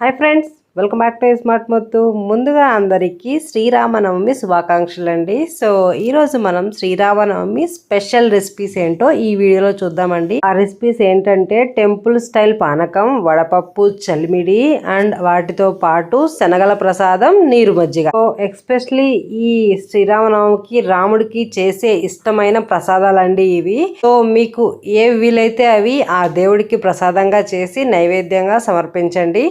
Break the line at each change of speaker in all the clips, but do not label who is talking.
Hi friends welcome back to smart Muthu. ముందుగా అందరికీ శ్రీరామనవమి శుభాకాంక్షలు అండి సో ఈరోజు మనం శ్రీరామనవమి స్పెషల్ రెసిపీస్ ఏంటో ఈ వీడియోలో చూద్దామండి. ఆ రెసిపీస్ ఏంటంటే టెంపుల్ స్టైల్ పానకం వడపప్పు చలిమిడి అండ్ వాటితో పాటు శనగల ప్రసాదం నీరు మజ్జిగ. సో ఎక్స్పెషలీ ఈ శ్రీరామనవమికి రాముడికి చేసే ఇష్టమైన ప్రసాదాలండి ఇవి. సో మీకు ఏ వీలైతే అవి ఆ దేవుడికి ప్రసాదంగా చేసి నైవేద్యంగా సమర్పించండి.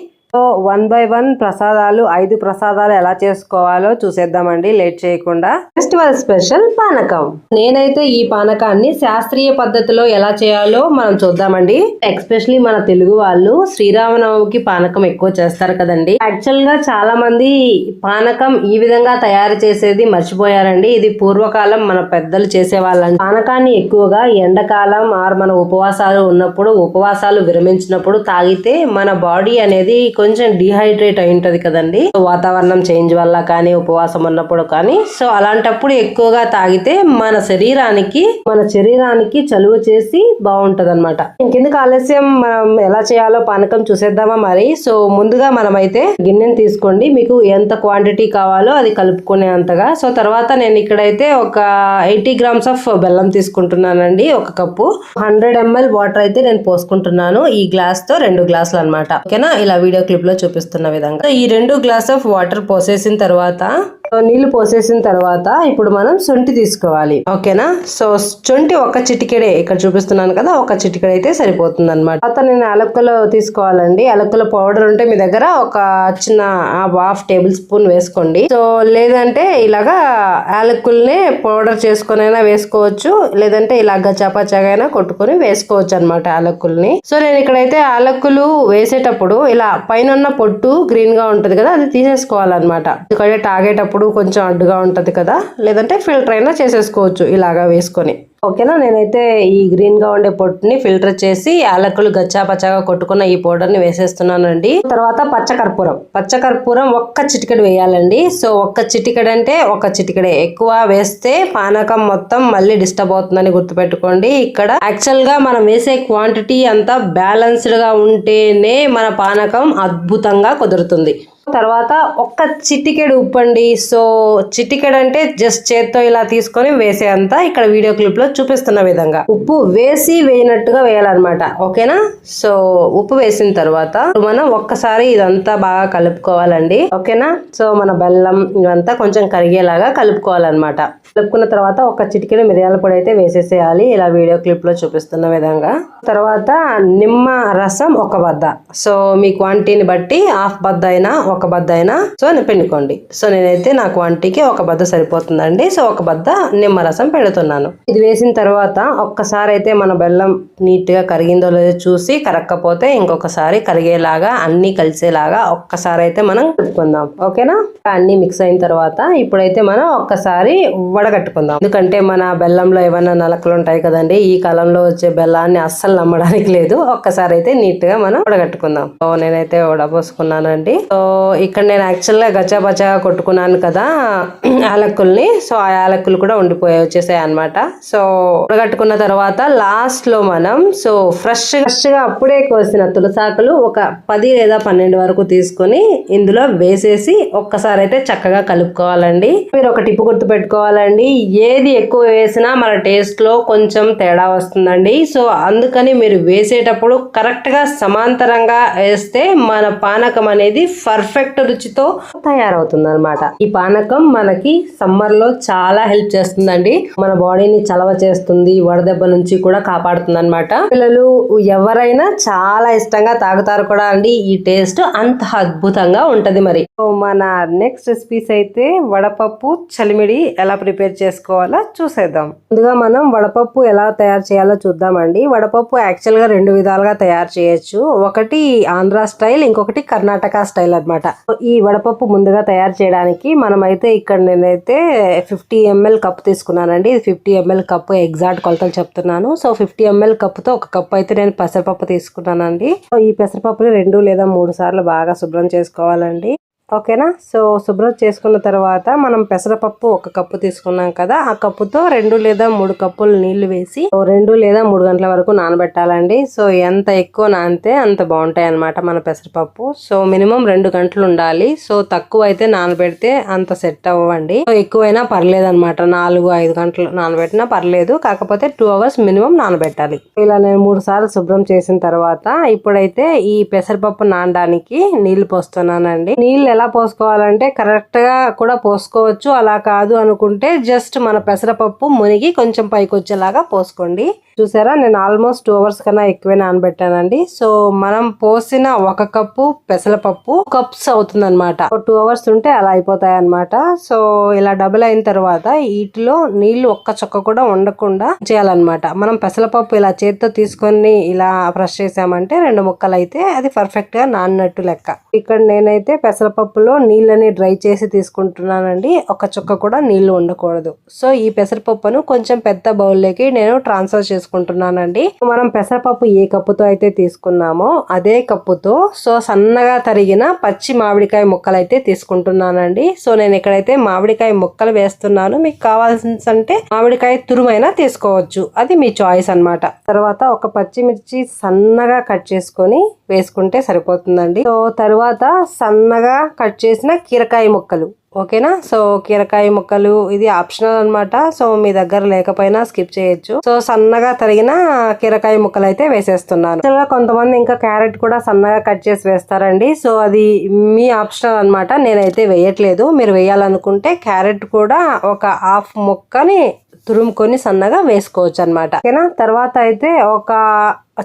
వన్ బై వన్ ప్రసాదాలు ఐదు ప్రసాదాలు ఎలా చేసుకోవాలో చూసేద్దామండి. లేట్ చేయకుండా. ఫెస్టివల్ స్పెషల్ పానకం. నేనైతే ఈ పానకాన్ని శాస్త్రీయ పద్ధతిలో ఎలా చేయాలో మనం చూద్దామండి. ఎక్స్పెషలీ మన తెలుగు వాళ్ళు శ్రీరామనవమికి పానకం ఎక్కువ చేస్తారు కదండి. యాక్చువల్గా చాలా మంది పానకం ఈ విధంగా తయారు చేసేది మర్చిపోయారండి. ఇది పూర్వకాలం మన పెద్దలు చేసేవాళ్ళండి. పానకాన్ని ఎక్కువగా ఎండాకాలం ఆర్ మన ఉపవాసాలు ఉన్నప్పుడు ఉపవాసాలు విరమించినప్పుడు తాగితే మన బాడీ అనేది కొంచెం కొంచెం డిహైడ్రేట్ అయి ఉంటుంది కదండి. సో వాతావరణం చేంజ్ వల్ల కానీ ఉపవాసం ఉన్నప్పుడు కానీ. సో అలాంటప్పుడు ఎక్కువగా తాగితే మన శరీరానికి మన శరీరానికి చలువ చేసి బాగుంటది అనమాట ఇంకెందుకు ఆలస్యం? మనం ఎలా చేయాలో పానకం చూసేద్దామా మరి. సో ముందుగా మనమైతే గిన్నెని తీసుకోండి. మీకు ఎంత క్వాంటిటీ కావాలో అది కలుపుకునే అంతగా. సో తర్వాత నేను ఇక్కడైతే ఒక ఎయిటీ గ్రామ్స్ ఆఫ్ బెల్లం తీసుకుంటున్నానండి ఒక కప్పు. హండ్రెడ్ ఎంఎల్ వాటర్ అయితే నేను పోసుకుంటున్నాను ఈ గ్లాస్తో రెండు గ్లాసులు అనమాట ఓకేనా? ఇలా వీడియో క్లిప్లో చూపిస్తున్న విధంగా ఈ రెండు గ్లాస్ ఆఫ్ వాటర్ పోసేసిన తర్వాత నీళ్ళు పోసేసిన తర్వాత ఇప్పుడు మనం శొంఠి తీసుకోవాలి. ఓకేనా? సో శొంఠి ఒక చిటికెడే ఇక్కడ చూపిస్తున్నాను కదా ఒక చిటికెడ అయితే సరిపోతుంది అనమాట తర్వాత నేను అలక్కలు తీసుకోవాలండి. అలక్కల పౌడర్ ఉంటే మీ దగ్గర ఒక చిన్న హాఫ్ టేబుల్ స్పూన్ వేసుకోండి. సో లేదంటే ఇలాగా యాలక్కుల్ని పౌడర్ చేసుకునైనా వేసుకోవచ్చు. లేదంటే ఇలాగ గచ్చాపచ్చాగా అయినా కొట్టుకొని వేసుకోవచ్చు అనమాట యాలక్కుల్ని సో నేను ఇక్కడైతే అలక్కులు వేసేటప్పుడు ఇలా పైన ఉన్న పొట్టు గ్రీన్గా ఉంటది కదా అది తీసేసుకోవాలన్నమాట. ఎందుకంటే తాగేటప్పుడు కొంచెం అడ్డుగా ఉంటుంది కదా? లేదంటే ఫిల్టర్ అయినా చేసేసుకోవచ్చు ఇలాగా వేసుకొని. ఓకేనా? నేనైతే ఈ గ్రీన్గా ఉండే పొట్టుని ఫిల్టర్ చేసి యాలకులు గచ్చా పచ్చగా కొట్టుకున్న ఈ పౌడర్ని వేసేస్తున్నానండి. తర్వాత పచ్చకర్పూరం పచ్చకర్పూరం ఒక్క చిటికెడు వేయాలండి. సో ఒక్క చిటికెడు అంటే ఒక చిటికెడే. ఎక్కువ వేస్తే పానకం మొత్తం మళ్ళీ డిస్టర్బ్ అవుతుందని గుర్తుపెట్టుకోండి. ఇక్కడ యాక్చువల్గా మనం వేసే క్వాంటిటీ అంతా బ్యాలెన్స్డ్గా ఉంటేనే మన పానకం అద్భుతంగా కుదురుతుంది. తర్వాత ఒక్క చిటికెడు ఉప్పండి. సో చిటికెడు అంటే జస్ట్ చేత్తో ఇలా తీసుకొని వేసేంత ఇక్కడ వీడియో క్లిప్లో చూపిస్తున్న విధంగా. ఉప్పు వేసి వేయనట్టుగా వేయాలన్నమాట. ఓకేనా? సో ఉప్పు వేసిన తర్వాత మనం ఒక్కసారి ఇదంతా బాగా కలుపుకోవాలండి. ఓకేనా? సో మన బెల్లం ఇవంతా కొంచెం కరిగేలాగా కలుపుకోవాలన్నమాట. కలుపుకున్న తర్వాత ఒక చిటికెడు మిరియాల పొడి అయితే వేసేసేయాలి. ఇలా వీడియో క్లిప్లో చూపిస్తున్న విధంగా. తర్వాత నిమ్మ రసం ఒక బద్ద. సో మీ క్వాంటిటీని బట్టి హాఫ్ బద్ద అయినా ఒక బద్ద అయినా సో పిండుకోండి. సో నేనైతే నాకు వంటికి ఒక బద్ద సరిపోతుందండి. సో ఒక బద్ద నిమ్మరసం పెడుతున్నాను. ఇది వేసిన తర్వాత ఒక్కసారి అయితే మన బెల్లం నీట్గా కరిగిందో లేదో చూసి కరక్కపోతే ఇంకొకసారి కరిగేలాగా అన్ని కలిసేలాగా ఒక్కసారి అయితే మనం కలుపుకుందాం. ఓకేనా? అన్ని మిక్స్ అయిన తర్వాత ఇప్పుడైతే మనం ఒక్కసారి వడగట్టుకుందాం. ఎందుకంటే మన బెల్లంలో ఏమైనా నలకలు ఉంటాయి కదండి ఈ కాలంలో వచ్చే బెల్లాన్ని అస్సలు నమ్మడానికి లేదు. ఒక్కసారి అయితే నీట్గా మనం వడగట్టుకుందాం. సో నేనైతే వడపోసుకున్నానండి. సో ఇక్కడ నేను యాక్చువల్గా గా కొట్టుకున్నాను కదా యాలక్కుల్ని. సో ఆ యాలక్కులు కూడా ఉండిపోయాయి వచ్చేసాయి అనమాట సో ఉడగట్టుకున్న తర్వాత లాస్ట్లో మనం సో ఫ్రెష్ ఫ్రెష్గా అప్పుడే కోసిన తులసాకులు ఒక పది లేదా పన్నెండు వరకు తీసుకొని ఇందులో వేసేసి ఒక్కసారి అయితే చక్కగా కలుపుకోవాలండి. మీరు ఒక టిప్పు గుర్తు పెట్టుకోవాలండి. ఏది ఎక్కువ వేసినా మన టేస్ట్లో కొంచెం తేడా వస్తుందండి. సో అందుకని మీరు వేసేటప్పుడు కరెక్ట్గా సమాంతరంగా వేస్తే మన పానకం అనేది పర్ఫెక్ట్ రుచితో తయారవుతుంది అనమాట ఈ పానకం మనకి సమ్మర్లో చాలా హెల్ప్ చేస్తుందండి. మన బాడీని చలవ చేస్తుంది వడదెబ్బ నుంచి కూడా కాపాడుతుంది అనమాట పిల్లలు ఎవరైనా చాలా ఇష్టంగా తాగుతారు కూడా అండి. ఈ టేస్ట్ అంత అద్భుతంగా ఉంటది మరి. సో మన నెక్స్ట్ రెసిపీస్ అయితే వడపప్పు చలిమిడి ఎలా ప్రిపేర్ చేసుకోవాలో చూసేద్దాం. ముందుగా మనం వడపప్పు ఎలా తయారు చేయాలో చూద్దామండి. వడపప్పు యాక్చువల్గా రెండు విధాలుగా తయారు చేయొచ్చు. ఒకటి ఆంధ్ర స్టైల్ ఇంకొకటి కర్ణాటక స్టైల్ అనమాట ఈ వడపప్పు ముందుగా తయారు చేయడానికి మనమైతే ఇక్కడ నేనైతే ఫిఫ్టీ ఎంఎల్ కప్ తీసుకున్నానండి. ఇది ఫిఫ్టీ ఎంఎల్ కప్ ఎగ్జాక్ట్ కొలతలు చెప్తున్నాను. సో ఫిఫ్టీ ఎంఎల్ కప్తో ఒక కప్ అయితే నేను పెసరపప్పు తీసుకున్నానండి. సో ఈ పెసరపప్పుని రెండు లేదా మూడు సార్లు బాగా శుభ్రం చేసుకోవాలండి. ఓకేనా? సో శుభ్రం చేసుకున్న తర్వాత మనం పెసరపప్పు ఒక కప్పు తీసుకున్నాం కదా ఆ కప్పుతో రెండు లేదా మూడు కప్పులు నీళ్ళు వేసి ఓ రెండు లేదా మూడు గంటల వరకు నానబెట్టాలండి. సో ఎంత ఎక్కువ నానితే అంత బాగుంటాయి అన్నమాట మన పెసరపప్పు. సో మినిమం రెండు గంటలు ఉండాలి. సో తక్కువ అయితే నానబెడితే అంత సెట్ అవ్వండి. సో ఎక్కువైనా పర్లేదు అనమాట నాలుగు ఐదు గంటలు నానబెట్టినా పర్లేదు. కాకపోతే టూ అవర్స్ మినిమం నానబెట్టాలి. ఇలా నేను మూడు సార్లు శుభ్రం చేసిన తర్వాత ఇప్పుడైతే ఈ పెసరపప్పు నానడానికి నీళ్ళు పోస్తున్నానండి. నీళ్ళు ఎలా పోసుకోవాలంటే కరెక్ట్గా కూడా పోసుకోవచ్చు. అలా కాదు అనుకుంటే జస్ట్ మన పెసరపప్పు మునిగి కొంచెం పైకి వచ్చేలాగా పోసుకోండి. చూసారా? నేను ఆల్మోస్ట్ టూ అవర్స్ కన్నా ఎక్కువే నానబెట్టానండి. సో మనం పోసిన ఒక కప్పు పెసరపప్పు కప్స్ అవుతుందన్నమాట. ఒక టూ అవర్స్ ఉంటే అలా అయిపోతాయి అనమాట సో ఇలా డబుల్ అయిన తర్వాత వీటిలో నీళ్ళు ఒక్క చొక్క కూడా ఉండకుండా చేయాలన్నమాట. మనం పెసరపప్పు ఇలా చేత్తో తీసుకొని ఇలా ఫ్రెష్ చేసామంటే రెండు ముక్కలు అయితే అది పర్ఫెక్ట్గా నాన్నట్టు లెక్క. ఇక్కడ నేనైతే పెసరపప్పు పెసరపప్పులో నీళ్ళని డ్రై చేసి తీసుకుంటున్నానండి. ఒక చుక్క కూడా నీళ్ళు ఉండకూడదు. సో ఈ పెసరపప్పును కొంచెం పెద్ద బౌల్లోకి నేను ట్రాన్స్ఫర్ చేసుకుంటున్నానండి. మనం పెసరపప్పు ఏ కప్పుతో అయితే తీసుకున్నామో అదే కప్పుతో సో సన్నగా తరిగిన పచ్చి మామిడికాయ ముక్కలు అయితే తీసుకుంటున్నానండి. సో నేను ఇక్కడైతే మామిడికాయ ముక్కలు వేస్తున్నాను మీకు కావాల్సిన అంటే మామిడికాయ తురుమైనా తీసుకోవచ్చు. అది మీ చాయిస్ అన్నమాట. తర్వాత ఒక పచ్చిమిర్చి సన్నగా కట్ చేసుకొని వేసుకుంటే సరిపోతుందండి. సో తర్వాత సన్నగా కట్ చేసిన కీరకాయ ముక్కలు ఓకేనా? సో కీరకాయ ముక్కలు ఇది ఆప్షనల్ అన్నమాట. సో మీ దగ్గర లేకపోయినా స్కిప్ చేయొచ్చు. సో సన్నగా తరిగిన కీరకాయ ముక్కలు అయితే వేసేస్తున్నాను కొంతమంది ఇంకా క్యారెట్ కూడా సన్నగా కట్ చేసి వేస్తారండి. సో అది మీ ఆప్షనల్ అన్నమాట. నేనైతే వేయట్లేదు. మీరు వేయాలనుకుంటే క్యారెట్ కూడా ఒక హాఫ్ ముక్కని తురుముకొని సన్నగా వేసుకోవచ్చు అనమాట ఓకేనా? తర్వాత అయితే ఒక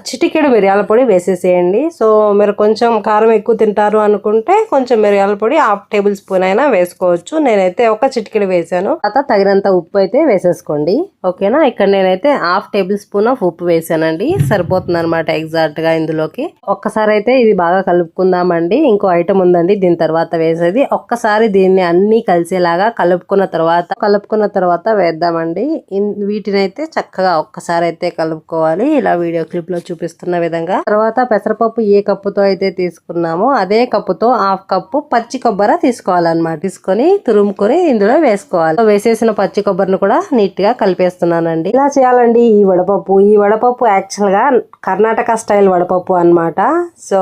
చిటికెడు మిరియాల పొడి వేసేసేయండి. సో మీరు కొంచెం కారం ఎక్కువ తింటారు అనుకుంటే కొంచెం మిరియాల పొడి హాఫ్ టేబుల్ స్పూన్ అయినా వేసుకోవచ్చు. నేనైతే ఒక చిటికెడు వేసాను. తర్వాత తగినంత ఉప్పు అయితే వేసేసుకోండి. ఓకేనా? ఇక్కడ నేనైతే హాఫ్ టేబుల్ స్పూన్ ఆఫ్ ఉప్పు వేసానండి. సరిపోతుంది అనమాట ఎగ్జాక్ట్గా ఇందులోకి. ఒక్కసారి అయితే ఇది బాగా కలుపుకుందామండి. ఇంకో ఐటమ్ ఉందండి దీని తర్వాత వేసేది. ఒక్కసారి దీన్ని అన్ని కలిసేలాగా కలుపుకున్న తర్వాత కలుపుకున్న తర్వాత వేద్దామండి. వీటినైతే చక్కగా ఒక్కసారి అయితే కలుపుకోవాలి. ఇలా వీడియో క్లిప్లో చూపిస్తున్న విధంగా. తర్వాత పెసరపప్పు ఏ కప్పుతో అయితే తీసుకున్నామో అదే కప్పుతో హాఫ్ కప్పు పచ్చి కొబ్బరి తీసుకోవాలన్నమాట. తీసుకొని తురుముకొని ఇందులో వేసుకోవాలి. వేసేసిన పచ్చి కొబ్బరిని కూడా నీట్గా కలిపేస్తున్నానండి. ఇలా చేయాలండి ఈ వడపప్పు. ఈ వడపప్పు యాక్చువల్గా కర్ణాటక స్టైల్ వడపప్పు అన్నమాట. సో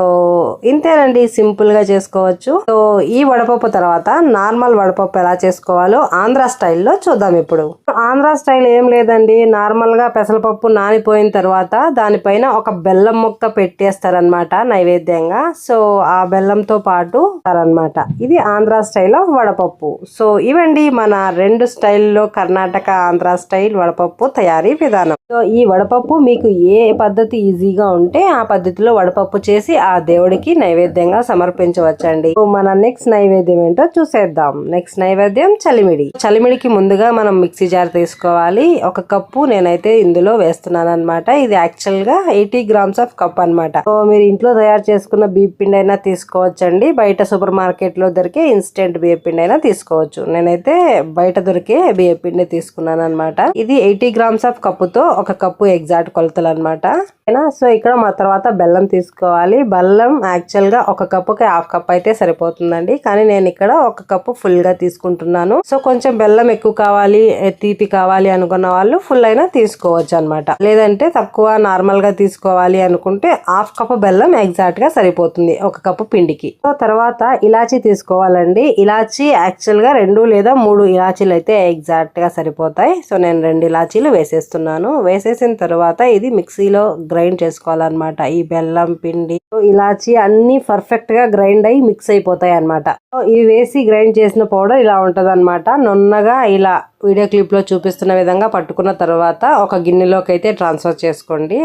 ఇంతేనండి. సింపుల్గా చేసుకోవచ్చు. సో ఈ వడపప్పు తర్వాత నార్మల్ వడపప్పు ఎలా చేసుకోవాలో ఆంధ్ర స్టైల్లో చూద్దాం ఇప్పుడు. ఆంధ్ర స్టైల్ ఏం లేదండి. నార్మల్గా పెసరపప్పు నానిపోయిన తర్వాత దానిపైన ఒక బెల్లం ముక్క పెట్టేస్తారనమాట నైవేద్యంగా. సో ఆ బెల్లంతో పాటు అనమాట ఇది ఆంధ్ర స్టైల్ ఆఫ్ వడపప్పు. సో ఇవండి మన రెండు స్టైల్లో కర్ణాటక ఆంధ్ర స్టైల్ వడపప్పు తయారీ విధానం. సో ఈ వడపప్పు మీకు ఏ పద్ధతి ఈజీగా ఉంటే ఆ పద్ధతిలో వడపప్పు చేసి ఆ దేవుడికి నైవేద్యంగా సమర్పించవచ్చండి. సో మన నెక్స్ట్ నైవేద్యం ఏంటో చూసేద్దాం. నెక్స్ట్ నైవేద్యం చలిమిడి. చలిమిడికి ముందుగా మనం మిక్సీ జార్ తీసుకోవాలి. ఒక కప్పు నేనైతే ఇందులో వేస్తున్నాను అనమాట ఇది యాక్చువల్గా ఎయిటీ గ్రామ్స్ ఆఫ్ కప్ అన్నమాట. సో మీరు ఇంట్లో తయారు చేసుకున్న బియ్య పిండి అయినా తీసుకోవచ్చండి. బయట సూపర్ మార్కెట్లో దొరికే ఇన్స్టెంట్ బియ్య పిండి అయినా తీసుకోవచ్చు. నేనైతే బయట దొరికే బియ్య పిండి తీసుకున్నాను అనమాట ఇది ఎయిటీ గ్రామ్స్ ఆఫ్ కప్పుతో ఒక కప్పు ఎగ్జాక్ట్ కొలతలు అనమాట సో ఇక్కడ మా తర్వాత బెల్లం తీసుకోవాలి. బెల్లం యాక్చువల్గా ఒక కప్పుకి హాఫ్ కప్ అయితే సరిపోతుందండి. కానీ నేను ఇక్కడ ఒక కప్పు ఫుల్గా తీసుకుంటున్నాను. సో కొంచెం బెల్లం ఎక్కువ కావాలి తీపి కావాలి అనుకున్న వాళ్ళు ఫుల్ అయినా తీసుకోవచ్చు అనమాట లేదంటే తక్కువ నార్మల్గా తీసుకోవాలి అనుకుంటే హాఫ్ కప్ బెల్లం ఎగ్జాక్ట్గా సరిపోతుంది ఒక కప్పు పిండికి. సో తర్వాత ఇలాచీ తీసుకోవాలండి. ఇలాచీ యాక్చువల్గా రెండు లేదా మూడు ఇలాచీలు అయితే ఎగ్జాక్ట్గా సరిపోతాయి. సో నేను రెండు ఇలాచీలు వేసేస్తున్నాను. వేసేసిన తర్వాత ఇది మిక్సీలో గ్రైండ్ చేసుకోవాలన్నమాట. ఈ బెల్లం పిండి ఇలాచీ ఇలాచి అన్ని పర్ఫెక్ట్గా గ్రైండ్ అయ్యి మిక్స్ అయిపోతాయి అనమాట ఇవి వేసి గ్రైండ్ చేసిన పౌడర్ ఇలా ఉంటది అనమాట ఇలా వీడియో క్లిప్లో చూపిస్తున్న విధంగా పట్టుకున్న తర్వాత ఒక గిన్నెలోకి అయితే ట్రాన్స్ఫర్ చేసుకోండి.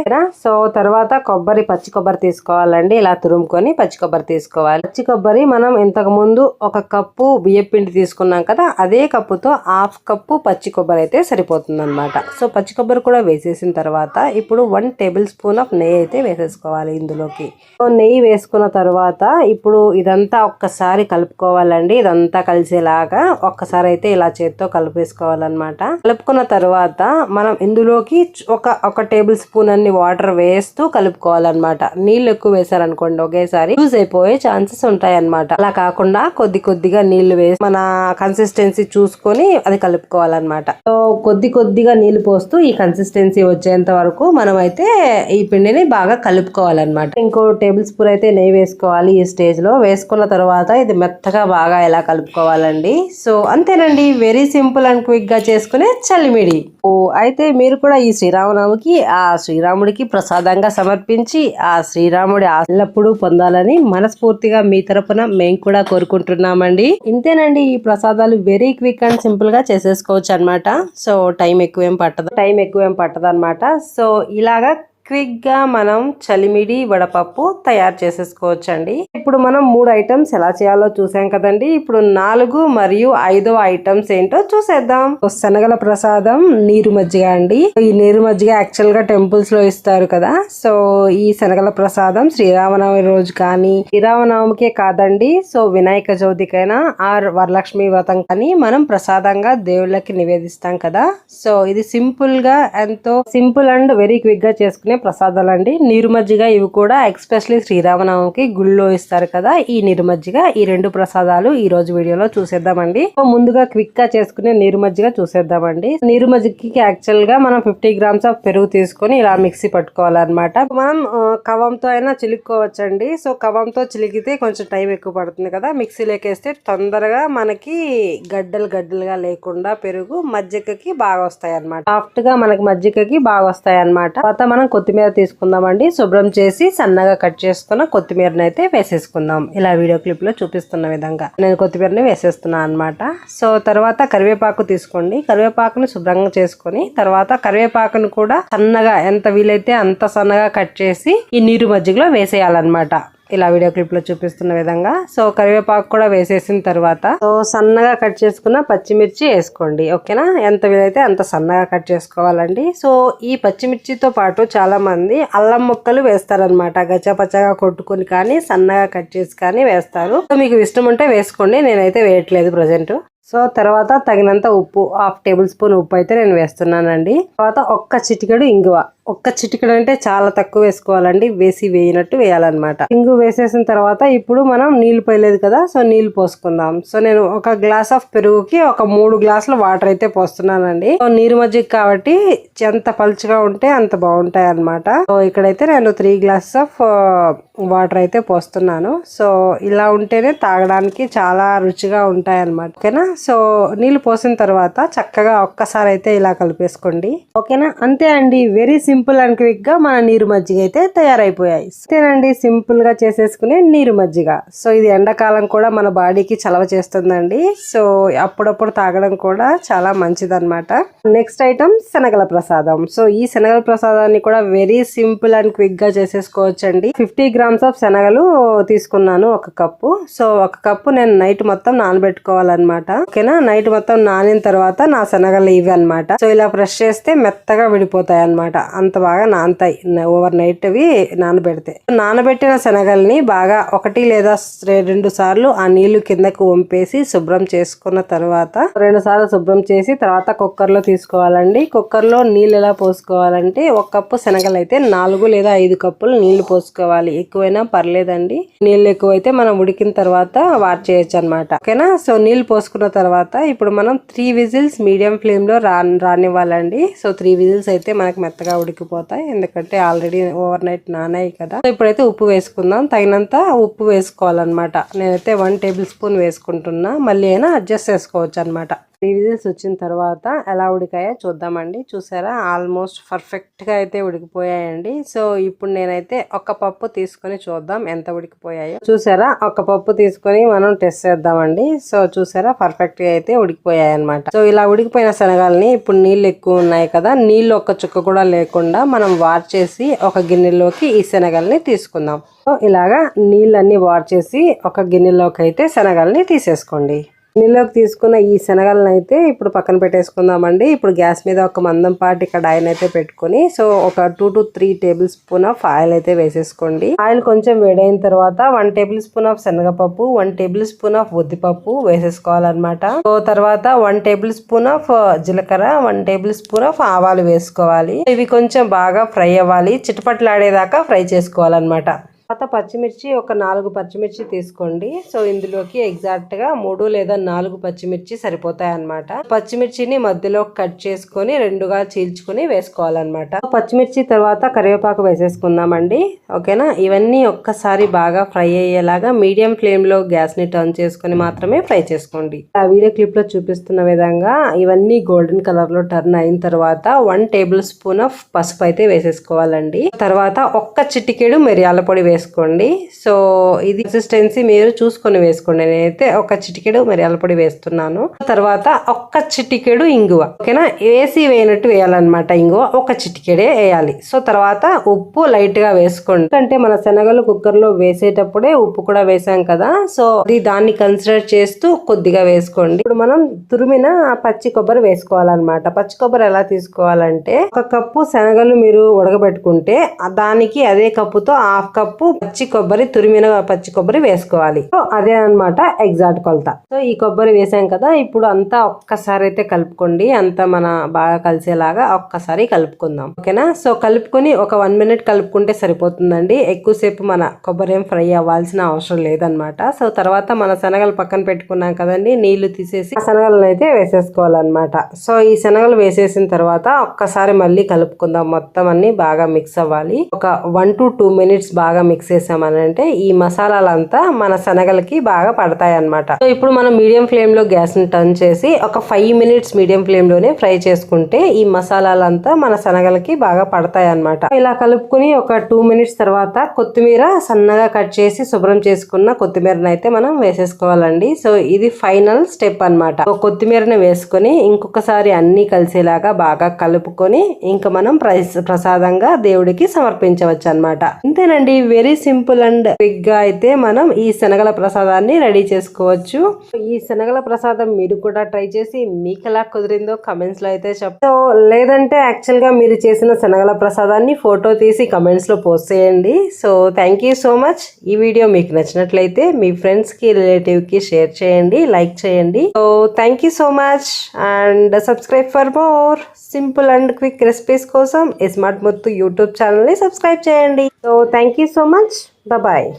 సో తర్వాత కొబ్బరి పచ్చి కొబ్బరి తీసుకోవాలండి. ఇలా తురుముకొని పచ్చి కొబ్బరి తీసుకోవాలి. పచ్చి కొబ్బరి మనం ఇంతకు ముందు ఒక కప్పు బియ్యం పిండి తీసుకున్నాం కదా అదే కప్పుతో హాఫ్ కప్పు పచ్చి కొబ్బరి అయితే సరిపోతుంది అనమాట సో పచ్చి కొబ్బరి కూడా వేసేసిన తర్వాత ఇప్పుడు వన్ టేబుల్ స్పూన్ ఆఫ్ నెయ్యి అయితే వేసేసుకోవాలి ఇందులోకి. సో నెయ్యి వేసుకున్న తర్వాత ఇప్పుడు ఇదంతా ఒక్కసారి కలుపుకోవాలండి. ఇదంతా కలిసేలాగా ఒక్కసారి అయితే ఇలా చేత్తో కలిపేసుకోవాలి. వేసుకోవాలన్నమాట. కలుపుకున్న తర్వాత మనం ఇందులోకి ఒక ఒక టేబుల్ స్పూన్ అన్ని వాటర్ వేస్తూ కలుపుకోవాలన్నమాట. నీళ్ళు ఎక్కువ వేసారనుకోండి ఒకేసారి యూజ్ అయిపోయే ఛాన్సెస్ ఉంటాయి అన్నమాట అలా కాకుండా కొద్ది కొద్దిగా నీళ్ళు వేసి మన కన్సిస్టెన్సీ చూసుకొని అది కలుపుకోవాలన్నమాట. సో కొద్ది కొద్దిగా నీళ్ళు పోస్తూ ఈ కన్సిస్టెన్సీ వచ్చేంత వరకు మనం అయితే ఈ పిండిని బాగా కలుపుకోవాలన్నమాట. ఇంకో టేబుల్ స్పూన్ అయితే నెయ్యి వేసుకోవాలి ఈ స్టేజ్లో వేసుకున్న తర్వాత ఇది మెత్తగా బాగా ఎలా కలుపుకోవాలండి? సో అంతేనండి. వెరీ సింపుల్ అండ్ క్విక్ క్విక్గా చేసుకునే చలిమిడి. ఓ అయితే మీరు కూడా ఈ శ్రీరామనవమికి ఆ శ్రీరాముడికి ప్రసాదంగా సమర్పించి ఆ శ్రీరాముడి ఎల్లప్పుడూ పొందాలని మనస్ఫూర్తిగా మీ తరపున మేము కూడా కోరుకుంటున్నామండి. ఇంతేనండి ఈ ప్రసాదాలు వెరీ క్విక్ అండ్ సింపుల్గా చేసేసుకోవచ్చు అన్నమాట సో టైం ఎక్కువేం పట్టదు టైం ఎక్కువేం పట్టదు అనమాట సో ఇలాగా క్విక్గా మనం చలిమిడి వడపప్పు తయారు చేసేసుకోవచ్చండి. ఇప్పుడు మనం మూడు ఐటమ్స్ ఎలా చేయాలో చూసాం కదండి. ఇప్పుడు నాలుగు మరియు ఐదో ఐటమ్స్ ఏంటో చూసేద్దాం. శనగల ప్రసాదం నీరు మజ్జిగ అండి. ఈ నీరు మజ్జిగ యాక్చువల్గా టెంపుల్స్లో ఇస్తారు కదా. సో ఈ శనగల ప్రసాదం శ్రీరామనవమి రోజు కానీ శ్రీరామనవమికే కాదండి. సో వినాయక చవితికైనా ఆర్ వరలక్ష్మి వ్రతం కానీ మనం ప్రసాదంగా దేవుళ్ళకి నివేదిస్తాం కదా. సో ఇది సింపుల్గా ఎంతో సింపుల్ అండ్ వెరీ క్విక్గా చేసుకునే ప్రసాదాలు అండి నీరు మజ్జిగ ఇవి కూడా ఎక్స్పెషలీ శ్రీరామనవమికి గుళ్ళో ఇస్తారు కదా ఈ నీరు మజ్జిగ ఈ రెండు ప్రసాదాలు ఈ రోజు వీడియోలో చూసేద్దామండి. సో ముందుగా క్విక్గా చేసుకునే నీరు మజ్జిగ చూసేద్దామండి. నీరు మజ్జిగకి యాక్చువల్గా మనం ఫిఫ్టీ గ్రామ్స్ ఆఫ్ పెరుగు తీసుకొని ఇలా మిక్సీ పట్టుకోవాలన్నమాట. మనం కవంతో అయినా చిలుక్కోవచ్చండి. సో కవంతో చిలికితే కొంచెం టైం ఎక్కువ పడుతుంది కదా మిక్సీలోకి వేస్తే తొందరగా మనకి గడ్డలు గడ్డలుగా లేకుండా పెరుగు మజ్జిగకి బాగా వస్తాయి అనమాట సాఫ్ట్గా మనకి మజ్జిగకి బాగా వస్తాయి అనమాట తర్వాత మనం కొత్తిమీర తీసుకుందామండి. శుభ్రం చేసి సన్నగా కట్ చేసుకున్న కొత్తిమీరని అయితే వేసేసుకుందాం. ఇలా వీడియో క్లిప్లో చూపిస్తున్న విధంగా నేను కొత్తిమీరని వేసేస్తున్నాను అనమాట సో తర్వాత కరివేపాకు తీసుకోండి. కరివేపాకుని శుభ్రంగా చేసుకొని తర్వాత కరివేపాకును కూడా సన్నగా ఎంత వీలైతే అంత సన్నగా కట్ చేసి ఈ నీరు మజ్జిగలో వేసేయాలన్నమాట. ఇలా వీడియో క్లిప్లో చూపిస్తున్న విధంగా. సో కరివేపాకు కూడా వేసేసిన తర్వాత సో సన్నగా కట్ చేసుకున్న పచ్చిమిర్చి వేసుకోండి. ఓకేనా? ఎంత వీలైతే అంత సన్నగా కట్ చేసుకోవాలండి. సో ఈ పచ్చిమిర్చితో పాటు చాలా మంది అల్లం ముక్కలు వేస్తారనమాట గచ్చపచ్చగా కొట్టుకుని కానీ సన్నగా కట్ చేసి కానీ వేస్తారు. సో మీకు ఇష్టం ఉంటే వేసుకోండి. నేనైతే వేయట్లేదు ప్రజెంట్. సో తర్వాత తగినంత ఉప్పు హాఫ్ టేబుల్ స్పూన్ ఉప్పు అయితే నేను వేస్తున్నానండి. తర్వాత ఒక్క చిటికెడు ఇంగువ. ఒక్క చిటికెడు అంటే చాలా తక్కువ వేసుకోవాలండి. వేసి వేయినట్టు వేయాలన్నమాట. ఇంగు వేసేసిన తర్వాత ఇప్పుడు మనం నీళ్ళు పోయలేదు కదా సో నీళ్ళు పోసుకుందాం. సో నేను ఒక గ్లాస్ ఆఫ్ పెరుగుకి ఒక మూడు గ్లాసులు వాటర్ అయితే పోస్తున్నానండి. సో నీరు మజ్జిగ కాబట్టి ఎంత పలుచగా ఉంటే అంత బాగుంటాయి అనమాట సో ఇక్కడైతే నేను త్రీ గ్లాసెస్ ఆఫ్ వాటర్ అయితే పోస్తున్నాను. సో ఇలా ఉంటేనే తాగడానికి చాలా రుచిగా ఉంటాయి అనమాట ఓకేనా? సో నీళ్ళు పోసిన తర్వాత చక్కగా ఒక్కసారి అయితే ఇలా కలిపేసుకోండి. ఓకేనా? అంతే అండి. వెరీ సింపుల్ అండ్ క్విక్గా మన నీరు మజ్జిగ అయితే తయారైపోయాయి. అంతేనండి. సింపుల్గా చేసేసుకునే నీరు మజ్జిగ. సో ఇది ఎండాకాలం కూడా మన బాడీకి చలవ చేస్తుందండి. సో అప్పుడప్పుడు తాగడం కూడా చాలా మంచిదన్నమాట. నెక్స్ట్ ఐటమ్ శనగల ప్రసాదం. సో ఈ శనగల ప్రసాదాన్ని కూడా వెరీ సింపుల్ అండ్ క్విక్గా చేసేసుకోవచ్చండి. ఫిఫ్టీ గ్రామ్స్ ఆఫ్ శనగలు తీసుకున్నాను ఒక కప్పు. సో ఒక కప్పు నేను నైట్ మొత్తం నానబెట్టుకోవాలన్నమాట. ఓకేనా? నైట్ మొత్తం నానిన తర్వాత నా శనగలు ఇవి అన్నమాట. సో ఇలా ఫ్రెష్ చేస్తే మెత్తగా విడిపోతాయి అన్నమాట అంత బాగా నానతాయి. ఓవర్ నైట్ అవి నానబెడితే. నానబెట్టిన శనగల్ని బాగా ఒకటి లేదా రెండు సార్లు ఆ నీళ్ళు కిందకు వంపేసి శుభ్రం చేసుకున్న తర్వాత రెండు సార్లు శుభ్రం చేసి తర్వాత కుక్కర్లో తీసుకోవాలండి. కుక్కర్లో నీళ్ళు ఎలా పోసుకోవాలంటే ఒక కప్పు శనగలు అయితే నాలుగు లేదా ఐదు కప్పులు నీళ్ళు పోసుకోవాలి. ఎక్కువైనా పర్లేదండి. నీళ్ళు ఎక్కువైతే మనం ఉడికిన తర్వాత వాట్ చేయొచ్చు అనమాట ఓకేనా? సో నీళ్ళు పోసుకున్న తర్వాత ఇప్పుడు మనం త్రీ విజిల్స్ మీడియం ఫ్లేమ్లో రా రానివ్వాలండి. సో త్రీ విజిల్స్ అయితే మనకు మెత్తగా ఉడికిపోతాయి. ఎందుకంటే ఆల్రెడీ ఓవర్ నైట్ నానాయి కదా. సో ఇప్పుడైతే ఉప్పు వేసుకుందాం. తగినంత ఉప్పు వేసుకోవాలన్నమాట. నేనైతే వన్ టేబుల్ స్పూన్ వేసుకుంటున్నా. మళ్ళీ అయినా అడ్జస్ట్ చేసుకోవచ్చు అనమాట త్రీ విజిల్స్ వచ్చిన తర్వాత ఎలా ఉడికాయో చూద్దామండి. చూసారా? ఆల్మోస్ట్ పర్ఫెక్ట్గా అయితే ఉడికిపోయాయండి. సో ఇప్పుడు నేనైతే ఒక పప్పు తీసుకొని చూద్దాం ఎంత ఉడికిపోయాయో. చూసారా? ఒక పప్పు తీసుకొని మనం టెస్ట్ చేద్దామండి. సో చూసారా? పర్ఫెక్ట్గా అయితే ఉడికిపోయాయి అనమాట సో ఇలా ఉడికిపోయిన శనగల్ని ఇప్పుడు నీళ్ళు ఎక్కువ ఉన్నాయి కదా నీళ్ళు ఒక్క చుక్క కూడా లేకుండా మనం వార్ చేసి ఒక గిన్నెలోకి ఈ శనగల్ని తీసుకుందాం. సో ఇలాగా నీళ్ళన్నీ వార్ చేసి ఒక గిన్నెలోకి అయితే శనగల్ని తీసేసుకోండి. నీళ్ళలోకి తీసుకున్న ఈ శనగలను అయితే ఇప్పుడు పక్కన పెట్టేసుకుందామండి. ఇప్పుడు గ్యాస్ మీద ఒక మందం పాటి కడాయిని అయితే పెట్టుకొని సో ఒక two to three tablespoon of oil అయితే వేసేసుకోండి. ఆయిల్ కొంచెం వేడైన తర్వాత వన్ టేబుల్ స్పూన్ ఆఫ్ శనగపప్పు వన్ టేబుల్ స్పూన్ ఆఫ్ ఉద్దిపప్పు వేసేసుకోవాలన్నమాట. సో తర్వాత వన్ టేబుల్ స్పూన్ ఆఫ్ జీలకర్ర వన్ టేబుల్ స్పూన్ ఆఫ్ ఆవాలు వేసుకోవాలి. ఇవి కొంచెం బాగా ఫ్రై అవ్వాలి. చిటపట్లాడేదాకా ఫ్రై చేసుకోవాలన్నమాట. తర్వాత పచ్చిమిర్చి ఒక నాలుగు పచ్చిమిర్చి తీసుకోండి. సో ఇందులోకి ఎగ్జాక్ట్గా మూడు లేదా నాలుగు పచ్చిమిర్చి సరిపోతాయి అన్నమాట పచ్చిమిర్చిని మధ్యలో కట్ చేసుకొని రెండుగా చీల్చుకొని వేసుకోవాలన్నమాట. పచ్చిమిర్చి తర్వాత కరివేపాకు వేసేసుకుందామండి. ఓకేనా? ఇవన్నీ ఒక్కసారి బాగా ఫ్రై అయ్యేలాగా మీడియం ఫ్లేమ్లో గ్యాస్ని టర్న్ చేసుకొని మాత్రమే ఫ్రై చేసుకోండి. ఆ వీడియో క్లిప్లో చూపిస్తున్న విధంగా ఇవన్నీ గోల్డెన్ కలర్లో టర్న్ అయిన తర్వాత వన్ టేబుల్ స్పూన్ ఆఫ్ పసుపు అయితే వేసేసుకోవాలండి. తర్వాత ఒక్క చిటికెడు మిరియాల పొడి వేసుకోండి. సో ఇది కన్సిస్టెన్సీ మీరు చూసుకొని వేసుకోండి. నేనైతే ఒక చిటికెడు మిరియాల పొడి వేస్తున్నాను. తర్వాత ఒక్క చిటికెడు ఇంగువ. ఓకేనా? వేసి వేయనట్టు వేయాలన్నమాట ఇంగువ. ఒక చిటికెడే వేయాలి. సో తర్వాత ఉప్పు లైట్గా వేసుకోండి. అంటే మన శనగలు కుక్కర్లో వేసేటప్పుడే ఉప్పు కూడా వేసాం కదా. సో అది దాన్ని కన్సిడర్ చేస్తూ కొద్దిగా వేసుకోండి. ఇప్పుడు మనం తురిమిన పచ్చి కొబ్బరి వేసుకోవాలన్నమాట. పచ్చి కొబ్బరి ఎలా తీసుకోవాలంటే ఒక కప్పు శనగలు మీరు ఉడకబెట్టుకుంటే దానికి అదే కప్పుతో హాఫ్ కప్పు పచ్చి కొబ్బరి తురిమిన పచ్చి కొబ్బరి వేసుకోవాలి. సో అదే అన్నమాట ఎగ్జాక్ట్ కొలత. సో ఈ కొబ్బరి వేసాం కదా ఇప్పుడు అంతా ఒక్కసారి అయితే కలుపుకోండి. అంతా మన బాగా కలిసేలాగా ఒక్కసారి కలుపుకుందాం. ఓకేనా? సో కలుపుకొని ఒక వన్ మినిట్ కలుపుకుంటే సరిపోతుందండి. ఎక్కువసేపు మన కొబ్బరి ఏం ఫ్రై అవ్వాల్సిన అవసరం లేదనమాట సో తర్వాత మన శనగలు పక్కన పెట్టుకున్నాం కదండి నీళ్ళు తీసేసి శనగలను అయితే వేసేసుకోవాలన్నమాట. సో ఈ శనగలు వేసేసిన తర్వాత ఒక్కసారి మళ్ళీ కలుపుకుందాం. మొత్తం అన్ని బాగా మిక్స్ అవ్వాలి. ఒక వన్ టు టూ మినిట్స్ బాగా మిక్స్ మిక్స్ చేసామనంటే ఈ మసాలాలంతా మన శనగలకి బాగా పడతాయి అనమాట సో ఇప్పుడు మనం మీడియం ఫ్లేమ్లో గ్యాస్ని టర్న్ చేసి ఒక ఫైవ్ మినిట్స్ మీడియం ఫ్లేమ్లోనే ఫ్రై చేసుకుంటే ఈ మసాలాలంతా మన శనగలకి బాగా పడతాయి అనమాట ఇలా కలుపుకుని ఒక టూ మినిట్స్ తర్వాత కొత్తిమీర సన్నగా కట్ చేసి శుభ్రం చేసుకున్న కొత్తిమీరని అయితే మనం వేసేసుకోవాలండి. సో ఇది ఫైనల్ స్టెప్ అనమాట కొత్తిమీరని వేసుకొని ఇంకొకసారి అన్ని కలిసేలాగా బాగా కలుపుకొని ఇంకా మనం ప్రసాదంగా దేవుడికి సమర్పించవచ్చు అనమాట ఇంతేనండి. వెరీ సింపుల్ అండ్ క్విక్గా అయితే మనం ఈ శనగల ప్రసాదాన్ని రెడీ చేసుకోవచ్చు. ఈ శనగల ప్రసాదం మీరు కూడా ట్రై చేసి మీకు ఎలా కుదిరిందో కమెంట్స్లో అయితే చెప్తా లేదంటే యాక్చువల్గా మీరు చేసిన శనగల ప్రసాదాన్ని ఫోటో తీసి కమెంట్స్లో పోస్ట్ చేయండి. So thank you so much. ఈ వీడియో మీకు నచ్చినట్లయితే మీ ఫ్రెండ్స్కి రిలేటివ్కి షేర్ చేయండి లైక్ చేయండి. So thank you so much and subscribe for more simple and quick recipes కోసం స్మార్ట్ ముత్తు యూట్యూబ్ ఛానల్ని సబ్స్క్రైబ్ చేయండి. So thank you so much Bye-bye.